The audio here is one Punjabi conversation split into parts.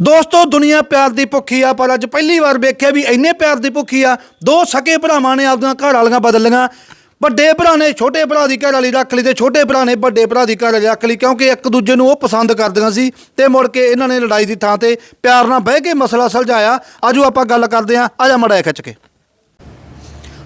ਦੋਸਤੋ, ਦੁਨੀਆ ਪਿਆਰ ਦੀ ਭੁੱਖੀ ਆ, ਪਰ ਅੱਜ ਪਹਿਲੀ ਵਾਰ ਵੇਖਿਆ ਵੀ ਇੰਨੇ ਪਿਆਰ ਦੀ ਭੁੱਖੀ ਆ। ਦੋ ਸਕੇ ਭਰਾਵਾਂ ਨੇ ਆਪਦੀਆਂ ਘਰ ਵਾਲੀਆਂ ਬਦਲੀਆਂ ਵੱਡੇ ਭਰਾ ਨੇ ਛੋਟੇ ਭਰਾ ਦੀ ਘਰ ਵਾਲੀ ਰੱਖ ਲਈ ਤੇ ਛੋਟੇ ਭਰਾ ਨੇ ਵੱਡੇ ਭਰਾ ਦੀ ਘਰ ਵਾਲੀ ਰੱਖ ਲਈ, ਕਿਉਂਕਿ ਇੱਕ ਦੂਜੇ ਨੂੰ ਉਹ ਪਸੰਦ ਕਰਦੀਆਂ ਸੀ ਤੇ ਮੁੜ ਕੇ ਇਹਨਾਂ ਨੇ ਲੜਾਈ ਦੀ ਥਾਂ ਤੇ ਪਿਆਰ ਨਾਲ ਬਹਿ ਕੇ ਮਸਲਾ ਸੁਲਝਾਇਆ। ਆਜੋ ਆਪਾਂ ਗੱਲ ਕਰਦੇ ਆਂ ਆਜਾ ਮੜਾ ਖਿੱਚ ਕੇ।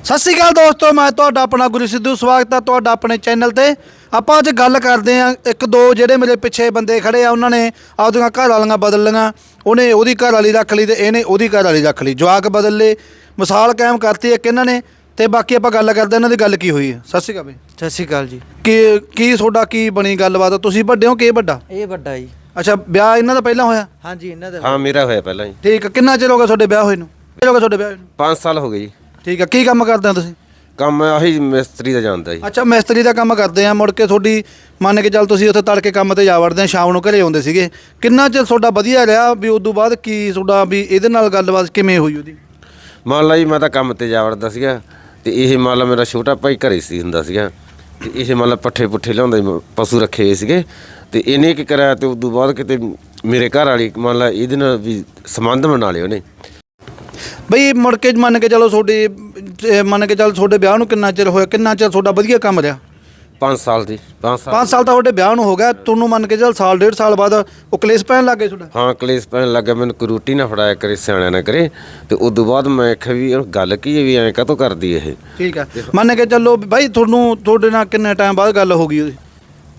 ਸਤਿ ਸ਼੍ਰੀ ਅਕਾਲ ਦੋਸਤੋ ਮੈਂ ਤੁਹਾਡਾ ਆਪਣਾ ਗੁਰੂ ਸਿੱਧੂ ਸਵਾਗਤ ਹੈ ਤੁਹਾਡਾ ਆਪਣੇ ਚੈਨਲ ਤੇ। ਆਪਾਂ ਅੱਜ ਗੱਲ ਕਰਦੇ ਆਂ ਇੱਕ ਦੋ ਜਿਹੜੇ ਮੇਰੇ ਪਿੱਛੇ ਬੰਦੇ ਖੜੇ ਆ ਉਹਨਾਂ ਨੇ ਆਪਦੀਆਂ ਘਰ ਵਾਲੀਆਂ ਬਦਲ ਲਈਆਂ। ਉਹਨੇ ਉਹਦੀ ਘਰ ਵਾਲੀ ਰੱਖ ਲਈ ਤੇ ਇਹਨੇ ਉਹਦੀ ਘਰ ਵਾਲੀ ਰੱਖ ਲਈ। ਜਵਾਕ ਬਦਲ ਲਏ ਮਿਸਾਲ ਕਾਇਮ ਕਰਤੀ ਇੱਕ ਇਹਨਾਂ ਨੇ ਤੇ ਬਾਕੀ ਆਪਾਂ ਗੱਲ ਕਰਦੇ ਆਂ ਇਹਨਾਂ ਦੀ ਗੱਲ ਕੀ ਹੋਈ ਹੈ। ਸਤਿ ਸ਼੍ਰੀ ਅਕਾਲ ਬਈ। ਸਤਿ ਸ਼੍ਰੀ ਅਕਾਲ ਜੀ। ਕੀ ਕੀ ਤੁਹਾਡਾ ਕੀ ਬਣੀ ਗੱਲਬਾਤ? ਤੁਸੀਂ ਵੱਡੇ ਹੋ ਕਿ ਵੱਡਾ? ਇਹ ਵੱਡਾ ਜੀ। ਅੱਛਾ ਵਿਆਹ ਇਹਨਾਂ ਦਾ ਪਹਿਲਾਂ ਹੋਇਆ? ਹਾਂਜੀ ਇਹਨਾਂ ਦਾ ਹਾਂ ਮੇਰਾ ਹੋਇਆ ਪਹਿਲਾਂ ਜੀ। ਠੀਕ ਕਿੰਨਾ ਚਿਰ ਹੋ ਗਿਆ ਤੁਹਾਡੇ ਵਿਆਹ ਹੋਏ ਨੂੰ? ਕਿੰਨਾ ਚਿਰ ਹੋ ਗਿਆ ਤੁਹਾਡੇ ਵਿਆਹ ਹੋਏ ਨੂੰ? 5 ਸਾਲ ਹੋ ਗਏ ਜੀ। ਠੀਕ ਹੈ ਕੀ ਕੰਮ ਕਰਦੇ ਹੋ ਤੁਸੀਂ? ਕੰਮ ਆਹੀ ਮਿਸਤਰੀ ਦਾ ਜਾਣਦਾ ਜੀ। ਅੱਛਾ ਮਿਸਤਰੀ ਦਾ ਕੰਮ ਕਰਦੇ ਆ ਮੁੜ ਕੇ ਤੁਹਾਡੀ ਮੰਨ ਕੇ ਚੱਲ ਤੁਸੀਂ ਉੱਥੇ ਤੜਕੇ ਕੰਮ ਤੇ ਜਾ ਵੜਦੇ ਆ ਸ਼ਾਮ ਨੂੰ ਘਰੇ ਆਉਂਦੇ ਸੀਗੇ। ਕਿੰਨਾ ਚਿਰ ਤੁਹਾਡਾ ਵਧੀਆ ਰਿਹਾ ਵੀ ਉਦੋਂ ਬਾਅਦ ਕੀ ਤੁਹਾਡਾ ਵੀ ਇਹਦੇ ਨਾਲ ਗੱਲਬਾਤ ਕਿਵੇਂ ਹੋਈ ਉਹਦੀ? ਮੰਨ ਲਾ ਜੀ ਮੈਂ ਤਾਂ ਕੰਮ ਤੇ ਜਾ ਵੜਦਾ ਸੀਗਾ ਤੇ ਇਹ ਮੰਨ ਲਾ ਮੇਰਾ ਛੋਟਾ ਭਾਈ ਘਰੇ ਸੀ ਹੁੰਦਾ ਸੀਗਾ ਤੇ ਇਹ ਮੰਨ ਲਾ ਪੱਠੇ ਪੁੱਠੇ ਲਿਆਉਂਦਾ ਸੀ, ਪਸ਼ੂ ਰੱਖੇ ਹੋਏ ਸੀਗੇ ਤੇ ਇਹਨੇ ਕੀ ਕਰਿਆ ਤੇ ਉਦੋਂ ਬਾਅਦ ਕਿਤੇ ਮੇਰੇ ਘਰ ਵਾਲੀ ਮੰਨ ਲਾ ਇਹਦੇ ਨਾਲ ਵੀ ਸੰਬੰਧ ਬਣਾ ਲਏ ਉਹਨੇ। ਬਈ ਮੁੜ ਕੇ ਮੰਨ ਕੇ ਚੱਲੋ ਤੁਹਾਡੀ ਮੰਨ ਕੇ ਚੱਲ ਤੁਹਾਡੇ ਵਿਆਹ ਨੂੰ ਕਿੰਨਾ ਚਿਰ ਹੋਇਆ ਕਿੰਨਾ ਚਿਰ ਤੁਹਾਡਾ ਵਧੀਆ ਕੰਮ ਰਿਹਾ? 5 ਸਾਲ ਦੀ 5 ਸਾਲ। 5 ਸਾਲ ਤਾਂ ਤੁਹਾਡੇ ਵਿਆਹ ਨੂੰ ਹੋ ਗਿਆ ਤੁਹਾਨੂੰ ਮੰਨ ਕੇ ਚੱਲ ਸਾਲ ਡੇਢ ਸਾਲ ਬਾਅਦ ਉਹ ਕਲੇਸ਼ ਪੈਣ ਲੱਗ ਗਏ ਤੁਹਾਡਾ? ਹਾਂ ਕਲੇਸ਼ ਪੈਣ ਲੱਗਾ ਮੈਨੂੰ ਕੋਈ ਰੋਟੀ ਨਾ ਫੜਾਇਆ ਕਰੇ ਸਿਆਣਿਆਂ ਨਾ ਕਰੇ ਤੇ ਉਦੋਂ ਬਾਅਦ ਮੈਂ ਆਖਿਆ ਵੀ ਇਹ ਗੱਲ ਕੀ ਹੈ ਵੀ ਐਂ ਕਾਹਤੋਂ ਕਰਦੀ ਇਹ? ਠੀਕ ਹੈ ਮੰਨ ਕੇ ਚੱਲੋ ਬਾਈ ਤੁਹਾਨੂੰ ਤੁਹਾਡੇ ਨਾਲ ਕਿੰਨੇ ਟਾਈਮ ਬਾਅਦ ਗੱਲ ਹੋ ਗਈ ਉਹਦੀ?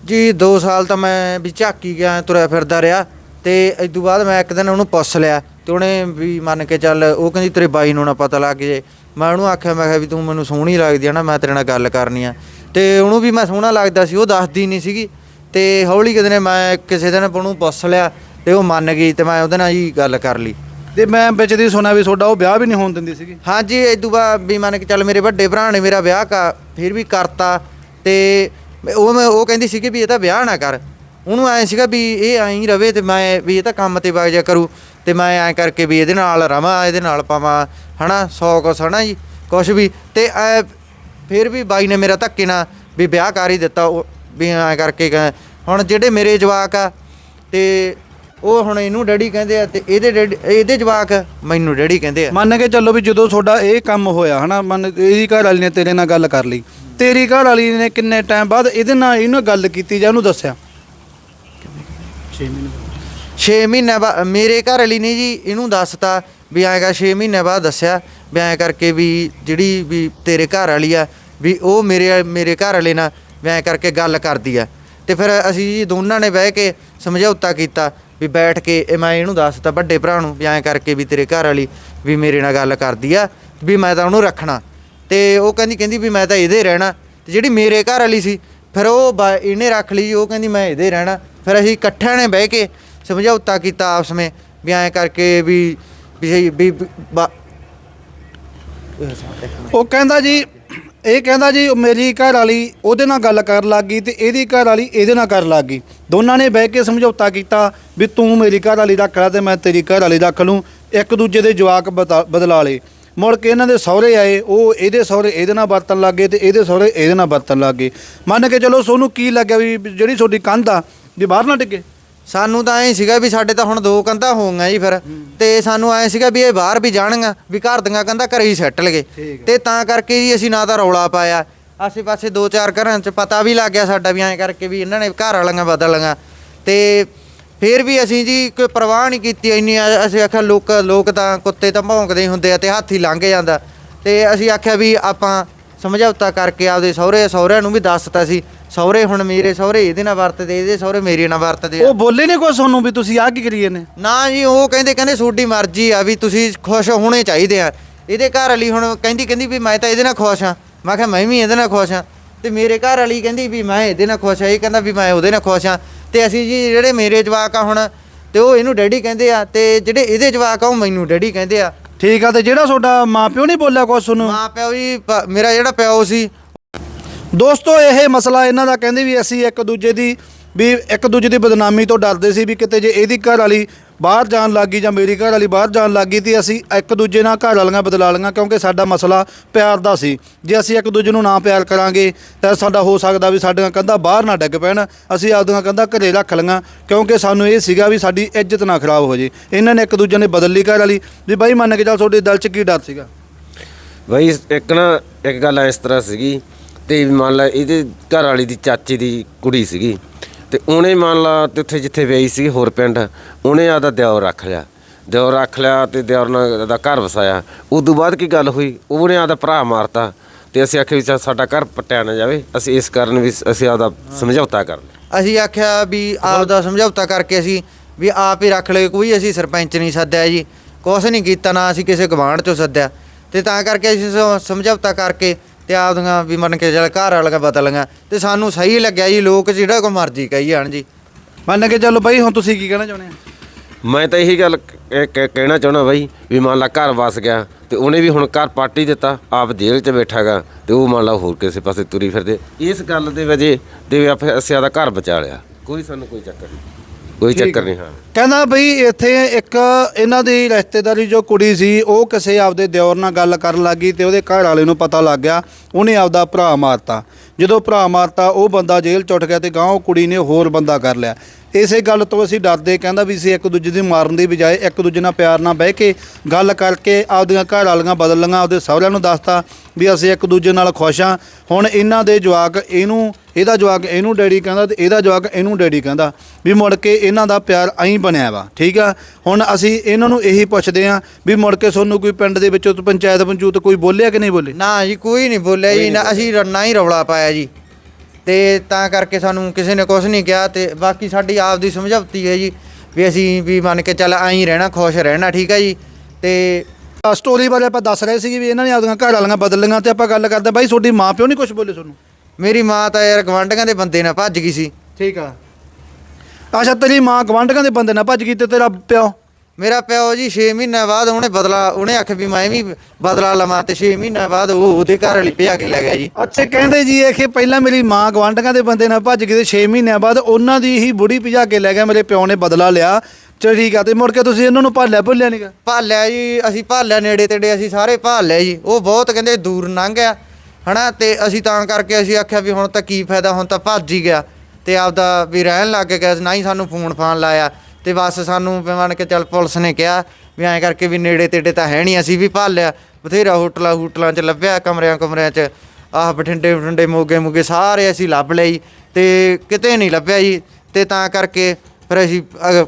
ਜੀ 2 ਸਾਲ ਤਾਂ ਮੈਂ ਵੀ ਝਾਕੀ ਗਿਆ ਤੁਰਿਆ ਫਿਰਦਾ ਰਿਹਾ ਤੇ ਇਸ ਤੋਂ ਬਾਅਦ ਮੈਂ ਇੱਕ ਦਿਨ ਉਹਨੂੰ ਪੁੱਛ ਲਿਆ ਤੇ ਉਹਨੇ ਵੀ ਮੰਨ ਕੇ ਚੱਲ ਉਹ ਕਹਿੰਦੀ ਤੇਰੇ ਬਾਈ ਨੂੰ ਨਾ ਪਤਾ ਲੱਗ ਜੇ। ਮੈਂ ਉਹਨੂੰ ਆਖਿਆ ਮੈਂ ਕਿਹਾ ਵੀ ਤੂੰ ਮੈਨੂੰ ਸੋਹਣੀ ਲੱਗਦੀ ਆ ਨਾ ਮੈਂ ਤੇਰੇ ਨਾਲ ਗੱਲ ਕਰਨੀ ਆ। ਤੇ ਉਹਨੂੰ ਵੀ ਮੈਂ ਸੋਹਣਾ ਲੱਗਦਾ ਸੀ ਉਹ ਦੱਸਦੀ ਨਹੀਂ ਸੀਗੀ। ਤੇ ਹੌਲੀ ਕਿਤੇ ਨੇ ਮੈਂ ਕਿਸੇ ਦਿਨ ਉਹਨੂੰ ਪੁੱਛ ਲਿਆ ਤੇ ਉਹ ਮੰਨ ਗਈ ਤੇ ਮੈਂ ਉਹਦੇ ਨਾਲ ਹੀ ਗੱਲ ਕਰ ਲਈ। ਤੇ ਮੈਂ ਵਿੱਚ ਦੀ ਸੁਣਿਆ ਵੀ ਤੁਹਾਡਾ ਉਹ ਵਿਆਹ ਵੀ ਨਹੀਂ ਹੋਣ ਦਿੰਦੀ ਸੀਗੀ? ਹਾਂਜੀ ਇਹ ਤੋਂ ਬਾਅਦ ਵੀ ਮੰਨ ਕੇ ਚੱਲ ਮੇਰੇ ਵੱਡੇ ਭਰਾ ਨੇ ਮੇਰਾ ਵਿਆਹ ਕਾ ਫਿਰ ਵੀ ਕਰਤਾ। ਤੇ ਉਹ ਮੈਂ ਉਹ ਕਹਿੰਦੀ ਸੀ ਕਿ ਵੀ ਇਹ ਤਾਂ ਵਿਆਹ ਨਾ ਕਰ। ਉਹਨੂੰ ਐ ਸੀਗਾ ਵੀ ਇਹ ਐਂ ਹੀ ਰਵੇ ਤੇ ਮੈਂ ਵੀ ਇਹ ਤਾਂ ਕੰਮ ਤੇ ਵਗ ਜਾ ਕਰੂ। ਤੇ ਮੈਂ ਐਂ ਕਰਕੇ ਵੀ ਇਹਦੇ ਨਾਲ ਰਵਾਂ ਇਹਦੇ ਨਾਲ ਪਾਵਾਂ ਹਨਾ ਸੌ ਕੁਛ ਹਨਾ ਜੀ ਕੁਛ ਵੀ। ਤੇ ਐ ਫਿਰ ਵੀ ਬਾਈ ਨੇ ਮੇਰਾ ਧੱਕੇ ਨਾਲ ਵੀ ਵਿਆਹ ਕਰ ਹੀ ਦਿੱਤਾ ਉਹ ਵੀ ਐਂ ਕਰਕੇ ਹੁਣ ਜਿਹੜੇ ਮੇਰੇ ਜਵਾਕ ਆ ਤੇ ਉਹ ਹੁਣ ਇਹਨੂੰ ਡੈਡੀ ਕਹਿੰਦੇ ਆ ਤੇ ਇਹਦੇ ਡੈਡੀ ਇਹਦੇ ਜਵਾਕ ਮੈਨੂੰ ਡੈਡੀ ਕਹਿੰਦੇ ਆ। ਮੰਨ ਕੇ ਚੱਲੋ ਵੀ ਜਦੋਂ ਤੁਹਾਡਾ ਇਹ ਕੰਮ ਹੋਇਆ ਹਨਾ ਮੰਨ ਇਹਦੀ ਘਰ ਵਾਲੀ ਨੇ ਤੇਰੇ ਨਾਲ ਗੱਲ ਕਰ ਲਈ। ਤੇਰੀ ਘਰ ਵਾਲੀ ਨੇ ਕਿੰਨੇ ਟਾਈਮ ਬਾਅਦ ਇਹਦੇ ਨਾਲ ਇਹਨੂੰ ਗੱਲ ਕੀਤੀ ਜਾਂ ਉਹਨੂੰ ਦੱਸਿਆ? 6 ਮਹੀਨੇ ਬਾਅਦ, ਮੇਰੇ ਘਰ ਵਾਲੀ ਨੇ ਜੀ ਇਹਨੂੰ ਦੱਸਤਾ ਵੀ ਆਏਗਾ 6 ਮਹੀਨੇ ਬਾਅਦ ਦੱਸਿਆ ਵੀ ਐਂ ਕਰਕੇ ਵੀ ਜਿਹੜੀ ਵੀ ਤੇਰੇ ਘਰ ਵਾਲੀ ਆ, ਵੀ ਉਹ ਮੇਰੇ ਮੇਰੇ ਘਰ ਵਾਲੇ ਨਾਲ ਵੀ ਐਂ ਕਰਕੇ ਗੱਲ ਕਰਦੀ ਆ। ਤੇ ਫਿਰ ਅਸੀਂ ਜੀ ਦੋਨਾਂ ਨੇ ਬਹਿ ਕੇ ਸਮਝੌਤਾ ਕੀਤਾ ਵੀ ਬੈਠ ਕੇ ਇਹ ਮੈਂ ਇਹਨੂੰ ਦੱਸਤਾ ਵੱਡੇ ਭਰਾ ਨੂੰ ਵੀ ਐਂ ਕਰਕੇ ਵੀ ਤੇਰੇ ਘਰ ਵਾਲੀ ਵੀ ਮੇਰੇ ਨਾਲ ਗੱਲ ਕਰਦੀ ਆ, ਵੀ ਮੈਂ ਤਾਂ ਉਹਨੂੰ ਰੱਖਣਾ। ਤੇ ਉਹ ਕਹਿੰਦੀ ਕਹਿੰਦੀ ਵੀ ਮੈਂ ਤਾਂ ਇਹਦੇ ਰਹਿਣਾ। ਤੇ ਜਿਹੜੀ ਮੇਰੇ ਘਰ ਵਾਲੀ ਸੀ, ਫਿਰ ਉਹ ਬਾ- ਇਹਨੇ ਰੱਖ ਲਈ, ਉਹ ਕਹਿੰਦੀ ਮੈਂ ਇਹਦੇ ਰਹਿਣਾ। ਫਿਰ ਅਸੀਂ ਇਕੱਠਿਆਂ ਨੇ ਬਹਿ ਕੇ ਸਮਝੌਤਾ ਕੀਤਾ ਆਪਸ ਵਿੱਚ, ਵੀ ਐਂ ਕਰਕੇ ਵੀ ਵੀ ਵੀ ਬਾ- ਉਹ ਕਹਿੰਦਾ ਜੀ, ਇਹ ਕਹਿੰਦਾ ਜੀ, ਮੇਰੀ ਘਰ ਵਾਲੀ ਉਹਦੇ ਨਾਲ ਗੱਲ ਕਰਨ ਲੱਗ ਗਈ ਤੇ ਇਹਦੀ ਘਰ ਵਾਲੀ ਇਹਦੇ ਨਾਲ ਕਰਨ ਲੱਗ ਗਈ। ਦੋਨਾਂ ਨੇ ਬਹਿ ਕੇ ਸਮਝੌਤਾ ਕੀਤਾ ਵੀ ਤੂੰ ਮੇਰੀ ਘਰ ਵਾਲੀ ਰੱਖ ਲੈ ਤੇ ਮੈਂ ਤੇਰੀ ਘਰ ਵਾਲੀ ਰੱਖ ਲੂੰ, ਇੱਕ ਦੂਜੇ ਦੇ ਜਵਾਕ ਬਤਾ- ਬਦਲਾ ਲਏ ਮੁੜ ਕੇ ਇਹਨਾਂ ਦੇ ਸਹੁਰੇ ਆਏ, ਉਹ ਇਹਦੇ ਸਹੁਰੇ ਇਹਦੇ ਨਾਲ ਵਰਤਣ ਲੱਗ ਗਏ ਤੇ ਇਹਦੇ ਸਹੁਰੇ ਇਹਦੇ ਨਾਲ ਵਰਤਣ ਲੱਗ ਗਏ। ਮੰਨ ਕੇ ਚਲੋ ਸੋਨੂੰ ਕੀ ਲੱਗਿਆ ਵੀ ਜਿਹੜੀ ਤੁਹਾਡੀ ਕੰਧ ਆ, ਵੀ ਬਾਹਰ ਨਾ ਡਿੱਗੇ। ਸਾਨੂੰ ਤਾਂ ਐਂ ਸੀਗਾ ਵੀ ਸਾਡੇ ਤਾਂ ਹੁਣ ਦੋ ਕੰਧਾਂ ਹੋਣਗੀਆਂ ਜੀ ਫਿਰ। ਤੇ ਸਾਨੂੰ ਐਂ ਸੀਗਾ ਵੀ ਇਹ ਬਾਹਰ ਵੀ ਜਾਣਗੀਆਂ ਵੀ ਘਰ ਦੀਆਂ ਕੰਧਾਂ ਘਰੇ ਹੀ ਸੈੱਟ ਲਗੇ। ਤੇ ਤਾਂ ਕਰਕੇ ਜੀ ਅਸੀਂ ਨਾ ਤਾਂ ਰੌਲਾ ਪਾਇਆ। ਆਸੇ ਪਾਸੇ ਦੋ ਚਾਰ ਘਰਾਂ 'ਚ ਪਤਾ ਵੀ ਲੱਗ ਗਿਆ ਸਾਡਾ ਵੀ ਐਂ ਕਰਕੇ ਵੀ ਇਹਨਾਂ ਨੇ ਘਰ ਵਾਲੀਆਂ ਬਦਲ ਲਈਆਂ। ਤੇ ਫਿਰ ਵੀ ਅਸੀਂ ਜੀ ਕੋਈ ਪਰਵਾਹ ਨਹੀਂ ਕੀਤੀ ਇੰਨੀ। ਅਸੀਂ ਆਖਿਆ ਲੋਕ ਲੋਕ ਤਾਂ ਕੁੱਤੇ ਤਾਂ ਭੌਂਕਦੇ ਹੀ ਹੁੰਦੇ ਆ ਤੇ ਹਾਥੀ ਲੰਘ ਜਾਂਦਾ। ਤੇ ਅਸੀਂ ਆਖਿਆ ਵੀ ਆਪਾਂ ਸਮਝੌਤਾ ਕਰਕੇ ਆਪਦੇ ਸਹੁਰੇ ਸਹੁਰਿਆਂ ਨੂੰ ਵੀ ਦੱਸਤਾ ਸੀ ਸਹੁਰੇ ਹੁਣ ਮੇਰੇ ਸਹੁਰੇ ਇਹਦੇ ਨਾਲ ਵਰਤਦੇ ਇਹਦੇ ਸਹੁਰੇ ਮੇਰੇ ਨਾਲ ਵਰਤਦੇ ਆ। ਉਹ ਬੋਲੇ ਨਹੀਂ ਕੁਛ ਤੁਹਾਨੂੰ ਵੀ ਤੁਸੀਂ ਆਹ ਕੀ ਕਰੀਏ ਨੇ ਨਾ ਜੀ ਉਹ ਕਹਿੰਦੇ ਕਹਿੰਦੇ ਤੁਹਾਡੀ ਮਰਜ਼ੀ ਆ ਵੀ ਤੁਸੀਂ ਖੁਸ਼ ਹੋਣੇ ਚਾਹੀਦੇ ਆ। ਇਹਦੇ ਘਰ ਵਾਲੀ ਹੁਣ ਕਹਿੰਦੀ ਕਹਿੰਦੀ ਵੀ ਮੈਂ ਤਾਂ ਇਹਦੇ ਨਾਲ ਖੁਸ਼ ਆ। ਮੈਂ ਕਿਹਾ ਮੈਂ ਵੀ ਇਹਦੇ ਨਾਲ ਖੁਸ਼ ਆ। ਤੇ ਮੇਰੇ ਘਰ ਵਾਲੀ ਕਹਿੰਦੀ ਵੀ ਮੈਂ ਇਹਦੇ ਨਾਲ ਖੁਸ਼ ਆ। ਇਹ ਕਹਿੰਦਾ ਵੀ ਮੈਂ ਉਹਦੇ ਨਾਲ ਖੁਸ਼ ਆ। ਤੇ ਅਸੀਂ ਜੀ ਜਿਹੜੇ ਮੇਰੇ ਜਵਾਕ ਆ ਹੁਣ ਤੇ ਉਹ ਇਹਨੂੰ ਡੈਡੀ ਕਹਿੰਦੇ ਆ ਤੇ ਜਿਹੜੇ ਇਹਦੇ ਜਵਾਕ ਆ ਉਹ ਮੈਨੂੰ ਡੈਡੀ ਕਹਿੰਦੇ ਆ। ਠੀਕ ਆ ਤੇ ਜਿਹੜਾ ਤੁਹਾਡਾ ਮਾਪਿਓ ਨਹੀਂ ਬੋਲਿਆ ਕੁਛ ਤੁਹਾਨੂੰ ਮਾਂ ਪਿਓ ਜੀ ਪ- ਮੇਰਾ ਜਿਹੜਾ ਪਿਓ ਸੀ ਦੋਸਤੋ, ਇਹ ਮਸਲਾ ਇਹਨਾਂ ਦਾ ਕਹਿੰਦੇ ਵੀ ਅਸੀਂ ਇੱਕ ਦੂਜੇ ਦੀ, ਵੀ ਇੱਕ ਦੂਜੇ ਦੀ ਬਦਨਾਮੀ ਤੋਂ ਡਰਦੇ ਸੀ ਵੀ ਕਿਤੇ ਜੇ ਇਹਦੀ ਘਰ ਵਾਲੀ ਬਾਹਰ ਜਾਣ ਲੱਗੀ ਜਾਂ ਮੇਰੀ ਘਰ ਵਾਲੀ ਬਾਹਰ ਜਾਣ ਲੱਗੀ ਤੇ ਅਸੀਂ ਇੱਕ ਦੂਜੇ ਨਾਲ ਘਰ ਵਾਲੀਆਂ ਬਦਲਾ ਲਈਆਂ ਕਿਉਂਕਿ ਸਾਡਾ ਮਸਲਾ ਪਿਆਰ ਦਾ ਸੀ। ਜੇ ਅਸੀਂ ਇੱਕ ਦੂਜੇ ਨੂੰ ਨਾ ਪਿਆਰ ਕਰਾਂਗੇ ਤਾਂ ਸਾਡਾ ਹੋ ਸਕਦਾ ਵੀ ਸਾਡੀਆਂ ਕੰਧਾਂ ਬਾਹਰ ਨਾ ਡਿੱਗ ਪੈਣ, ਅਸੀਂ ਆਪਦੀਆਂ ਕੰਧਾਂ ਘਰੇ ਰੱਖ ਲਈਆਂ ਕਿਉਂਕਿ ਸਾਨੂੰ ਇਹ ਸੀਗਾ ਵੀ ਸਾਡੀ ਇੱਜ਼ਤ ਨਾ ਖਰਾਬ ਹੋ ਜੇ। ਇਹਨਾਂ ਨੇ ਇੱਕ ਦੂਜੇ ਨੇ ਬਦਲ ਲਈ ਘਰ ਵਾਲੀ। ਵੀ ਬਾਈ, ਮੰਨ ਕੇ ਚੱਲ ਤੁਹਾਡੇ ਦਿਲ 'ਚ ਕੀ ਡਰ ਸੀਗਾ? ਬਈ, ਇੱਕ ਨਾ, ਇੱਕ ਗੱਲ ਇਸ ਤਰ੍ਹਾਂ ਸੀਗੀ ਤੇ ਮੰਨ ਲਾ ਇਹਦੇ ਘਰ ਵਾਲੀ ਦੀ ਚਾਚੇ ਦੀ ਕੁੜੀ ਸੀਗੀ, ਤੇ ਉਹਨੇ ਮੰਨ ਲਾ ਤੇ ਉੱਥੇ ਜਿੱਥੇ ਵੇਈ ਸੀ ਹੋਰ ਪਿੰਡ, ਉਹਨੇ ਆਦਾ ਦਿਓਰ ਰੱਖ ਲਿਆ। ਦਿਓਰ ਰੱਖ ਲਿਆ ਤੇ ਦਿਓਰ ਨਾਲ ਦਾ ਘਰ ਵਸਾਇਆ। ਉਦੋਂ ਬਾਅਦ ਕੀ ਗੱਲ ਹੋਈ? ਉਹਨੇ ਆਦਾ ਭਰਾ ਮਾਰਤਾ ਤੇ ਅਸੀਂ ਆਖਿਆ ਵੀ ਸਾਡਾ ਘਰ ਪੱਟਿਆ ਨਾ ਜਾਵੇ, ਅਸੀਂ ਇਸ ਕਾਰਨ ਵੀ ਅਸੀਂ ਆਦਾ ਸਮਝੌਤਾ ਕਰ ਲਿਆ। ਅਸੀਂ ਆਖਿਆ ਵੀ ਆਪਦਾ ਸਮਝੌਤਾ ਕਰਕੇ ਅਸੀਂ ਵੀ ਆਪ ਹੀ ਰੱਖ ਲਏ ਕੋਈ ਅਸੀਂ ਸਰਪੰਚ ਨਹੀਂ ਸੱਦਿਆ ਜੀ। ਕੁਛ ਨਹੀਂ ਕੀਤਾ, ਨਾ ਅਸੀਂ ਕਿਸੇ ਗਵਾਂਢ ਚੋਂ ਸੱਦਿਆ। ਤੇ ਤਾਂ ਕਰਕੇ ਅਸੀਂ ਸਮਝੌਤਾ ਕਰਕੇ ਤੇ ਆਪਦੀਆਂ ਵੀ ਮੰਨ ਕੇ ਚੱਲ ਘਰ ਵਾਲੀਆਂ ਬਦਲ ਲਈਆਂ ਤੇ ਸਾਨੂੰ ਸਹੀ ਲੱਗਿਆ ਜੀ, ਲੋਕ ਜਿਹੜਾ ਕੋ ਮਰਜ਼ੀ ਕਹੀ ਜਾਣ ਜੀ। ਮੰਨ ਕੇ ਚੱਲੋ ਬਾਈ, ਹੁਣ ਤੁਸੀਂ ਕੀ ਕਹਿਣਾ ਚਾਹੁੰਦੇ ਆ ਮੈਂ ਤਾਂ ਇਹੀ ਗੱਲ ਕ- ਕ- ਕਹਿਣਾ ਚਾਹੁੰਦਾ ਬਾਈ, ਵੀ ਮੰਨ ਲਾ ਘਰ ਵਸ ਗਿਆ, ਤੇ ਉਹਨੇ ਵੀ ਹੁਣ ਘਰ ਪਾਰਟੀ ਦਿੱਤਾ, ਆਪ ਜੇਲ੍ਹ 'ਚ ਬੈਠਾਗਾ ਤੇ ਉਹ ਮੰਨ ਲਾ ਹੋਰ ਕਿਸੇ ਪਾਸੇ ਤੁਰੀ ਫਿਰਦੇ। ਇਸ ਗੱਲ ਦੇ ਵਜੇ ਤੇ ਵੀ ਆਪੇ ਅਸੀਂ ਆਦਾ ਘਰ ਬਚਾ ਲਿਆ। ਕੋਈ ਸਾਨੂੰ ਕੋਈ ਚੱਕਰ ਨਹੀਂ। ਕੋਈ ਚੱਕਰ ਨਹੀਂ ਹਾਂ। ਕਹਿੰਦਾ ਬਈ ਇੱਥੇ ਇੱਕ ਇਹਨਾਂ ਦੀ ਰਿਸ਼ਤੇਦਾਰੀ ਜੋ ਕੁੜੀ ਸੀ ਉਹ ਕਿਸੇ ਆਪਦੇ ਦਿਓਰ ਨਾਲ ਗੱਲ ਕਰਨ ਲੱਗੀ ਤੇ ਉਹਦੇ ਘਰ ਵਾਲੇ ਨੂੰ ਪਤਾ ਲੱਗ ਗਿਆ ਉਹਨੇ ਆਪਦਾ ਭਰਾ ਮਾਰਤਾ। ਜਦੋਂ ਭਰਾ ਮਾਰਤਾ ਉਹ ਬੰਦਾ ਜੇਲ੍ਹ ਚ ਉੱਠ ਗਿਆ ਤੇ ਗਾਂ ਉਹ ਕੁੜੀ ਨੇ ਹੋਰ ਬੰਦਾ ਕਰ ਲਿਆ। ਇਸੇ ਗੱਲ ਤੋਂ ਅਸੀਂ ਡਰਦੇ ਕਹਿੰਦਾ ਵੀ ਅਸੀਂ ਇੱਕ ਦੂਜੇ ਦੀ ਮਾਰਨ ਦੀ ਬਜਾਏ ਇੱਕ ਦੂਜੇ ਨਾਲ ਪਿਆਰ ਨਾਲ ਬਹਿ ਕੇ ਗੱਲ ਕਰਕੇ ਆਪਦੀਆਂ ਘਰ ਵਾਲੀਆਂ ਬਦਲ ਲਈਆਂ ਆਪਦੇ ਸਹੁਰਿਆਂ ਨੂੰ ਦੱਸਤਾ ਵੀ ਅਸੀਂ ਇੱਕ ਦੂਜੇ ਨਾਲ ਖੁਸ਼ ਹਾਂ। ਹੁਣ ਇਹਨਾਂ ਦੇ ਜਵਾਕ ਇਹਨੂੰ ਇਹਦਾ ਜਵਾਕ ਇਹਨੂੰ ਡੈਡੀ ਕਹਿੰਦਾ ਤੇ ਇਹਦਾ ਜਵਾਕ ਇਹਨੂੰ ਡੈਡੀ ਕਹਿੰਦਾ ਵੀ ਮੁੜ ਕੇ ਇਹਨਾਂ ਦਾ ਪਿਆਰ ਐਂ ਬਣਿਆ ਵਾ ਠੀਕ ਆ? ਹੁਣ ਅਸੀਂ ਇਹਨਾਂ ਨੂੰ ਇਹੀ ਪੁੱਛਦੇ ਆ ਵੀ ਮੁੜ ਕੇ ਤੁਹਾਨੂੰ ਕੋਈ ਪਿੰਡ ਦੇ ਵਿੱਚੋਂ ਪੰਚਾਇਤ ਪੰਚੂਤ ਕੋਈ ਬੋਲਿਆ ਕਿ ਨਹੀਂ ਬੋਲੇ? ਨਾ ਜੀ ਕੋਈ ਨਹੀਂ ਬੋਲਿਆ ਜੀ ਨਾ ਅਸੀਂ ਰ- ਨਾ ਹੀ ਰੌਲਾ ਪਾਇਆ ਜੀ। ਤੇ ਤਾਂ ਕਰਕੇ ਸਾਨੂੰ ਕਿਸੇ ਨੇ ਕੁਝ ਨਹੀਂ ਕਿਹਾ ਤੇ ਬਾਕੀ ਸਾਡੀ ਆਪ ਦੀ ਸਮਝੌਤੀ ਹੈ ਜੀ ਵੀ ਅਸੀਂ ਵੀ ਮੰਨ ਕੇ ਚੱਲ ਐਂ ਹੀ ਰਹਿਣਾ ਖੁਸ਼ ਰਹਿਣਾ ਠੀਕ ਹੈ ਜੀ? ਤੇ ਸਟੋਰੀ ਬਾਰੇ ਆਪਾਂ ਦੱਸ ਰਹੇ ਸੀ ਵੀ ਇਹਨਾਂ ਨੇ ਆਪਦੀਆਂ ਘਰ ਵਾਲੀਆਂ ਬਦਲ ਲਈਆਂ ਤੇ ਆਪਾਂ ਗੱਲ ਕਰਦੇ ਬਾਈ ਤੁਹਾਡੀ ਮਾਂ ਪਿਓ ਨਹੀਂ ਕੁਝ ਬੋਲੇ ਤੁਹਾਨੂੰ? ਮੇਰੀ ਮਾਂ ਤਾਂ ਯਾਰ ਗਵਾਂਢੀਆਂ ਦੇ ਬੰਦੇ ਨਾਲ ਭੱਜ ਗਈ ਸੀ। ਠੀਕ ਆ। ਅੱਛਾ ਤੇਰੀ ਮਾਂ ਗਵਾਂਢੀਆਂ ਦੇ ਬੰਦੇ ਨਾਲ ਭੱਜ ਗਈ ਤੇ ਤੇਰਾ ਪਿਓ? ਮੇਰਾ ਪਿਓ ਜੀ 6 ਮਹੀਨਿਆਂ ਬਾਅਦ ਉਹਨੇ ਬਦਲਾ ਉਹਨੇ ਆਖਿਆ ਵੀ ਮੈਂ ਵੀ ਬਦਲਾ ਲਵਾਂ ਤੇ 6 ਮਹੀਨਿਆਂ ਬਾਅਦ ਉਹ ਉਹਦੇ ਘਰ ਵਾਲੀ ਭਜਾ ਕੇ ਲੈ ਗਿਆ ਜੀ। ਅੱਛਾ ਕਹਿੰਦੇ ਜੀ ਇਹ ਕਿ ਪਹਿਲਾਂ ਮੇਰੀ ਮਾਂ ਗਵਾਂਢੀਆਂ ਦੇ ਬੰਦੇ ਨਾਲ ਭੱਜ ਗਈ ਤੇ 6 ਮਹੀਨਿਆਂ ਬਾਅਦ ਉਹਨਾਂ ਦੀ ਹੀ ਬੁੜੀ ਭਜਾ ਕੇ ਲੈ ਗਿਆ ਮੇਰੇ ਪਿਓ ਨੇ ਬਦਲਾ ਲਿਆ। ਚਲ ਠੀਕ ਆ ਤੇ ਮੁੜ ਕੇ ਤੁਸੀਂ ਇਹਨਾਂ ਨੂੰ ਭਾਲਿਆ ਭੁੱਲਿਆ ਨਹੀਂਗਾ ਭਾਲਿਆ ਜੀ ਅਸੀਂ ਭਾਲਿਆ ਨੇੜੇ ਤੇੜੇ ਅਸੀਂ ਸਾਰੇ ਭਾਲ ਲਿਆ ਜੀ। ਉਹ ਬਹੁਤ ਕਹਿੰਦੇ ਦੂਰ ਲੰਘ ਗਿਆ ਹਨਾ ਤੇ ਅਸੀਂ ਤਾਂ ਕਰਕੇ ਅਸੀਂ ਆਖਿਆ ਵੀ ਹੁਣ ਤਾਂ ਕੀ ਫਾਇਦਾ ਹੁਣ ਤਾਂ ਭੱਜ ਹੀ ਗਿਆ। ਤੇ ਆਪਦਾ ਵੀ ਰਹਿਣ ਲੱਗ ਗਿਆ ਨਾ ਹੀ ਸਾਨੂੰ ਫੋਨ ਫਾਨ ਲਾਇਆ। ਤੇ ਬਸ ਸਾਨੂੰ ਵੀ ਮੰਨ ਕੇ ਚੱਲ ਪੁਲਿਸ ਨੇ ਕਿਹਾ ਵੀ ਐਂ ਕਰਕੇ ਵੀ ਨੇੜੇ ਤੇੜੇ ਤਾਂ ਹੈ ਨਹੀਂ ਅਸੀਂ ਵੀ ਭਾਲਿਆ ਬਥੇਰਾ ਹੋਟਲਾਂ ਹੋਟਲਾਂ 'ਚ ਲੱਭਿਆ, ਕਮਰਿਆਂ ਕਮਰਿਆਂ 'ਚ। ਆਹ ਬਠਿੰਡੇ ਬਠਿੰਡੇ ਮੋਗੇ ਮੋਗੇ ਸਾਰੇ ਅਸੀਂ ਲੱਭ ਲਈ ਤੇ ਕਿਤੇ ਨਹੀਂ ਲੱਭਿਆ ਜੀ। ਤੇ ਤਾਂ ਕਰਕੇ ਫਿਰ ਅਸੀਂ ਅਗ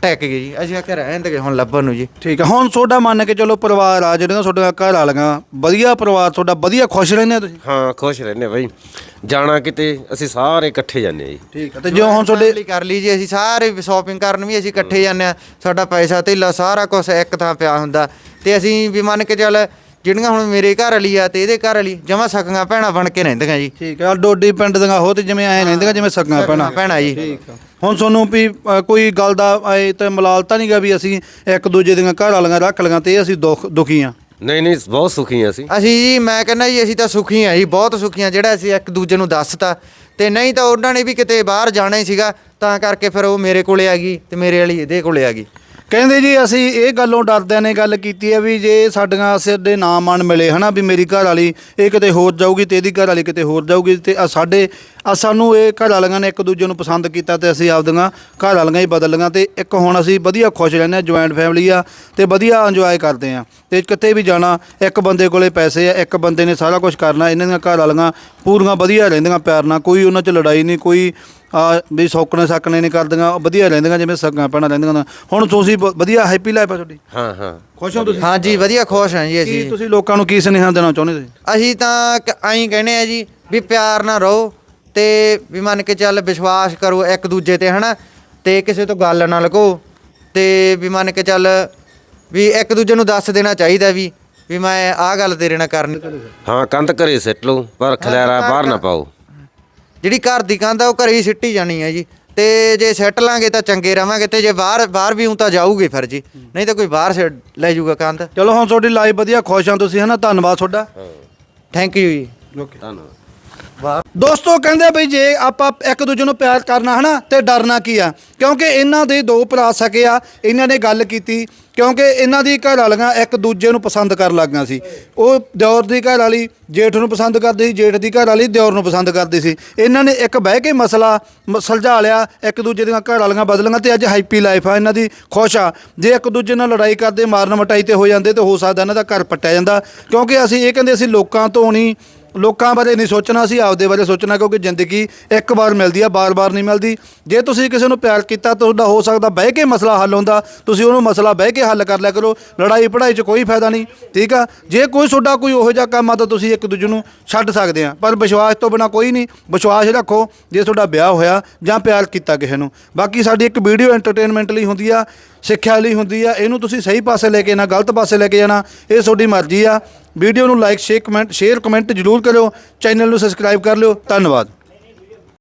ਟੈਕ ਗਏ ਜੀ। ਅਸੀਂ ਆਖਿਆ ਰਹਿਣ ਦੇ ਹੁਣ ਲੱਭਣ ਨੂੰ ਜੀ। ਠੀਕ ਆ ਹੁਣ ਤੁਹਾਡਾ ਮੰਨ ਕੇ ਚਲੋ ਪਰਿਵਾਰ ਆ ਜਿਹੜੀਆਂ ਤੁਹਾਡੀਆਂ ਘਰ ਵਾਲੀਆਂ ਵਧੀਆ ਪਰਿਵਾਰ ਤੁਹਾਡਾ ਵਧੀਆ ਖੁਸ਼ ਰਹਿੰਦੇ ਆ ਤੁਸੀਂ? ਹਾਂ ਖੁਸ਼ ਰਹਿੰਦੇ ਬਾਈ। ਜਾਣਾ ਕਿਤੇ ਅਸੀਂ ਸਾਰੇ ਇਕੱਠੇ ਜਾਂਦੇ ਹਾਂ ਜੀ। ਠੀਕ ਆ ਤੇ ਜੋ ਹੁਣ ਤੁਹਾਡੇ ਕਰ ਲਈ ਜੀ ਅਸੀਂ ਸਾਰੇ ਸ਼ਾਪਿੰਗ ਕਰਨ ਵੀ ਅਸੀਂ ਇਕੱਠੇ ਜਾਂਦੇ ਆ ਸਾਡਾ ਪੈਸਾ ਧੇਲਾ ਸਾਰਾ ਕੁਝ ਇੱਕ ਥਾਂ ਪਿਆ ਹੁੰਦਾ। ਤੇ ਅਸੀਂ ਵੀ ਮੰਨ ਕੇ ਚੱਲ ਜਿਹੜੀਆਂ ਹੁਣ ਮੇਰੇ ਘਰ ਵਾਲੀ ਆ ਤੇ ਇਹਦੇ ਘਰ ਵਾਲੀ ਜਮਾ ਸਕੀਆਂ ਭੈਣਾਂ ਬਣ ਕੇ ਰਹਿੰਦੀਆਂ ਜੀ। ਠੀਕ ਆ ਡੋਡੀ ਪਿੰਡ ਦੀਆਂ ਹੋ ਤੇ ਜਿਵੇਂ ਐ ਰਹਿੰਦੀਆਂ ਜਿਵੇਂ ਸੱਗਾਂ ਪੈਣਾ ਭੈਣਾਂ। ਜੀ। ਠੀਕ ਆ ਹੁਣ ਤੁਹਾਨੂੰ ਵੀ ਅ, ਕੋਈ ਗੱਲ ਦਾ ਐ ਤੇ ਮਲਾਲਤਾ ਨਹੀਂਗਾ ਵੀ ਅਸੀਂ ਇੱਕ ਦੂਜੇ ਦੀਆਂ ਘਰ ਵਾਲੀਆਂ ਰੱਖ ਲਈਆਂ ਤੇ ਅਸੀਂ ਦੁੱਖ ਦੁਖੀ ਆ। ਨਹੀਂ ਨਹੀਂ ਬਹੁਤ ਸੁਖੀ ਹਾਂ ਅਸੀਂ। ਅਸੀਂ ਜੀ ਮੈਂ ਕਹਿੰਦਾ ਜੀ ਅਸੀਂ ਤਾਂ ਸੁਖੀ ਆ ਜੀ ਬਹੁਤ ਸੁਖੀ ਆ ਜਿਹੜਾ ਅਸੀਂ ਇੱਕ ਦੂਜੇ ਨੂੰ ਦੱਸਤਾ। ਤੇ ਨਹੀਂ ਤਾਂ ਉਹਨਾਂ ਨੇ ਵੀ ਕਿਤੇ ਬਾਹਰ ਜਾਣਾ ਹੀ ਸੀਗਾ ਤਾਂ ਕਰਕੇ ਫਿਰ ਉਹ ਮੇਰੇ ਕੋਲੇ ਆ ਗਈ ਤੇ ਮੇਰੇ ਵਾਲੀ ਇਹਦੇ ਕੋਲੇ ਆ ਗਈ। ਕਹਿੰਦੇ ਜੀ ਅਸੀਂ ਇਹ ਗੱਲੋਂ ਡਰਦਿਆਂ ਨੇ ਗੱਲ ਕੀਤੀ ਹੈ ਵੀ ਜੇ ਸਾਡੀਆਂ ਦੇ ਨਾਮ ਮਨ ਮਿਲੇ ਹਨਾ ਵੀ ਮੇਰੀ ਘਰ ਵਾਲੀ ਇਹ ਕਿਤੇ ਹੋਰ ਜਾਊਗੀ ਤੇ ਇਹਦੀ ਘਰ ਵਾਲੀ ਕਿਤੇ ਹੋਰ ਜਾਊਗੀ ਤੇ ਆਹ ਸਾਡੇ ਆ ਸਾਨੂੰ ਇਹ ਘਰ ਵਾਲੀਆਂ ਨੇ ਇੱਕ ਦੂਜੇ ਨੂੰ ਪਸੰਦ ਕੀਤਾ ਤੇ ਅਸੀਂ ਆਪਦੀਆਂ ਘਰ ਵਾਲੀਆਂ ਹੀ ਬਦਲ ਲਈਆਂ ਤੇ ਇੱਕ ਹੁਣ ਅਸੀਂ ਵਧੀਆ ਖੁਸ਼ ਰਹਿੰਦੇ ਹਾਂ ਜੁਆਇੰਟ ਫੈਮਿਲੀ ਆ ਤੇ ਵਧੀਆ ਇੰਜੋਏ ਕਰਦੇ ਆ ਤੇ ਕਿਤੇ ਵੀ ਜਾਣਾ, ਇੱਕ ਬੰਦੇ ਕੋਲੇ ਪੈਸੇ ਆ, ਇੱਕ ਬੰਦੇ ਨੇ ਸਾਰਾ ਕੁਝ ਕਰਨਾ, ਇਹਨਾਂ ਦੀਆਂ ਘਰ ਵਾਲੀਆਂ ਪੂਰੀਆਂ ਵਧੀਆ ਰਹਿੰਦੀਆਂ ਪਿਆਰ ਨਾਲ, ਕੋਈ ਉਹਨਾਂ 'ਚ ਲੜਾਈ ਨਹੀਂ, ਕੋਈ ਆ ਵੀ ਸੌਕਣੇ ਸਕਣੇ ਨਹੀਂ ਕਰਦੀਆਂ ਉਹ ਵਧੀਆ ਰਹਿੰਦੀਆਂ ਜਿਵੇਂ ਸੱਗਾਂ ਭੈਣਾਂ ਰਹਿੰਦੀਆਂ ਨੇ। ਹੁਣ ਤੁਸੀਂ ਬ- ਵਧੀਆ ਹੈਪੀ ਲਾਈਫ ਆ ਤੁਹਾਡੀ? ਹਾਂ ਹਾਂ। ਖੁਸ਼ ਹੋ ਤੁਸੀਂ? ਹਾਂਜੀ ਵਧੀਆ ਖੁਸ਼ ਹਾਂ ਜੀ ਕੀ ਅਸੀਂ ਤੁਸੀਂ ਲੋਕਾਂ ਨੂੰ ਕੀ ਸੁਨੇਹਾ ਦੇਣਾ ਚਾਹੁੰਦੇ ਤੁਸੀਂ ਅਸੀਂ ਤਾਂ ਕ- ਐਂ ਕਹਿੰਦੇ ਆ ਜੀ ਵੀ ਪਿਆਰ ਨਾਲ ਰਹੋ ਤੇ ਵੀ ਮੰਨ ਕੇ ਚੱਲ ਵਿਸ਼ਵਾਸ ਕਰੋ ਇੱਕ ਦੂਜੇ ਤੇ ਹਨਾ? ਤੇ ਕਿਸੇ ਤੋਂ ਗੱਲ ਨਾ ਲਗੋ ਤੇ ਵੀ ਮੰਨ ਕੇ ਚੱਲ ਵੀ ਇੱਕ ਦੂਜੇ ਨੂੰ ਦੱਸ ਦੇਣਾ ਚਾਹੀਦਾ ਵੀ ਵੀ ਮੈਂ ਆਹ ਗੱਲ ਤੇਰੇ ਨਾਲ ਕਰਨੀ। ਹਾਂ ਕੰਧ ਘਰੇ ਸਿੱਟ ਲਓ ਪਰ ਖਲਿਆਰਾ ਬਾਹਰ ਨਾ ਪਾਓ। ਜਿਹੜੀ ਘਰ ਦੀ ਕੰਧ ਆ ਉਹ ਘਰੇ ਹੀ ਸਿੱਟੀ ਜਾਣੀ ਹੈ ਜੀ। ਤੇ ਜੇ ਸੈੱਟ ਲਾਂਗੇ ਤਾਂ ਚੰਗੇ ਰਵਾਂਗੇ ਤੇ ਜੇ ਬਾਹਰ ਬਾਹਰ ਵੀ ਹੂੰ ਤਾਂ ਜਾਊਗੇ ਫਿਰ ਜੀ। ਨਹੀਂ ਤਾਂ ਕੋਈ ਬਾਹਰ ਸਿੱਟ ਲੈ ਜਾਊਗਾ ਕੰਧ। ਚਲੋ ਹੁਣ ਤੁਹਾਡੀ ਲਾਈਫ ਵਧੀਆ ਖੁਸ਼ ਹਾਂ ਤੁਸੀਂ ਹਨਾ? ਧੰਨਵਾਦ ਤੁਹਾਡਾ। ਥੈਂਕ ਯੂ ਜੀ। ਓਕੇ ਧੰਨਵਾਦ। ਦੋਸਤੋ ਕਹਿੰਦੇ ਬਈ ਜੇ ਆਪਾਂ ਇੱਕ ਦੂਜੇ ਨੂੰ ਪਿਆਰ ਕਰਨਾ ਹਨਾ, ਤੇ ਡਰਨਾ ਕੀ ਆ? ਕਿਉਂਕਿ ਇਹਨਾਂ ਦੇ ਦੋ ਭਰਾ ਸਕੇ ਆ, ਇਹਨਾਂ ਨੇ ਗੱਲ ਕੀਤੀ, ਕਿਉਂਕਿ ਇਹਨਾਂ ਦੀ ਘਰ ਵਾਲੀਆਂ ਇੱਕ ਦੂਜੇ ਨੂੰ ਪਸੰਦ ਕਰਨ ਲੱਗੀਆਂ ਸੀ। ਉਹ ਦਿਓਰ ਦੀ ਘਰ ਵਾਲੀ ਜੇਠ ਨੂੰ ਪਸੰਦ ਕਰਦੀ ਸੀ, ਜੇਠ ਦੀ ਘਰ ਵਾਲੀ ਦਿਓਰ ਨੂੰ ਪਸੰਦ ਕਰਦੀ ਸੀ। ਇਹਨਾਂ ਨੇ ਇੱਕ ਬਹਿ ਕੇ ਮਸਲਾ ਮ- ਸੁਲਝਾ ਲਿਆ, ਇੱਕ ਦੂਜੇ ਦੀਆਂ ਘਰ ਵਾਲੀਆਂ ਬਦਲੀਆਂ, ਤੇ ਅੱਜ ਹੈਪੀ ਲਾਈਫ ਆ, ਇਹਨਾਂ ਦੀ ਖੁਸ਼ ਆ। ਜੇ ਇੱਕ ਦੂਜੇ ਨਾਲ ਲੜਾਈ ਕਰਦੇ, ਮਾਰਨ ਮਟਾਈ ਤੇ ਹੋ ਜਾਂਦੇ, ਤੇ ਹੋ ਸਕਦਾ ਇਹਨਾਂ ਦਾ ਘਰ ਪੱਟਿਆ ਜਾਂਦਾ। ਕਿਉਂਕਿ ਅਸੀਂ ਇਹ ਕਹਿੰਦੇ ਅਸੀਂ ਲੋਕਾਂ ਤੋਂ ਨਹੀਂ ਲੋਕਾਂ ਬਾਰੇ ਨਹੀਂ ਸੋਚਣਾ ਸੀ, ਆਪਦੇ ਬਾਰੇ ਸੋਚਣਾ, ਕਿਉਂਕਿ ਜ਼ਿੰਦਗੀ ਇੱਕ ਵਾਰ ਮਿਲਦੀ ਆ ਬਾਰ-ਬਾਰ ਨਹੀਂ ਮਿਲਦੀ। ਜੇ ਤੁਸੀਂ ਕਿਸੇ ਨੂੰ ਪਿਆਰ ਕੀਤਾ ਤਾਂ ਤੁਹਾਡਾ ਹੋ ਸਕਦਾ ਬਹਿ ਕੇ ਮਸਲਾ ਹੱਲ ਹੁੰਦਾ। ਤੁਸੀਂ ਉਹਨੂੰ ਮਸਲਾ ਬਹਿ ਕੇ ਹੱਲ ਕਰ ਲਿਆ ਕਰੋ, ਲੜਾਈ ਪੜਾਈ 'ਚ ਕੋਈ ਫਾਇਦਾ ਨਹੀਂ, ਠੀਕ ਆ? ਜੇ ਕੋਈ ਤੁਹਾਡਾ ਕੋਈ ਉਹੋ ਜਿਹਾ ਕੰਮ ਆ, ਤਾਂ ਤੁਸੀਂ ਇੱਕ ਦੂਜੇ ਨੂੰ ਛੱਡ ਸਕਦੇ ਆ। ਪਰ ਵਿਸ਼ਵਾਸ ਤੋਂ ਬਿਨਾ ਕੋਈ ਨਹੀਂ, ਵਿਸ਼ਵਾਸ ਰੱਖੋ, ਜੇ ਤੁਹਾਡਾ ਵਿਆਹ ਹੋਇਆ ਜਾਂ ਪਿਆਰ ਕੀਤਾ ਕਿਸੇ ਨੂੰ। ਬਾਕੀ ਸਾਡੀ ਇੱਕ ਵੀਡੀਓ ਐਂਟਰਟੇਨਮੈਂਟ ਲਈ ਹੁੰਦੀ ਆ, ਸਿੱਖਿਆ ਲਈ ਹੁੰਦੀ ਆ, ਇਹਨੂੰ ਤੁਸੀਂ ਸਹੀ ਪਾਸੇ ਲੈ ਕੇ ਨਾ ਗਲਤ ਪਾਸੇ ਲੈ ਕੇ ਜਾਣਾ, ਇਹ ਤੁਹਾਡੀ ਮਰਜ਼ੀ ਆ। ਵੀਡੀਓ ਨੂੰ like, share, comment share, comment ਜ਼ਰੂਰ ਕਰਿਓ, ਚੈਨਲ ਨੂੰ ਸਬਸਕ੍ਰਾਈਬ ਕਰ ਲਿਓ। ਧੰਨਵਾਦ।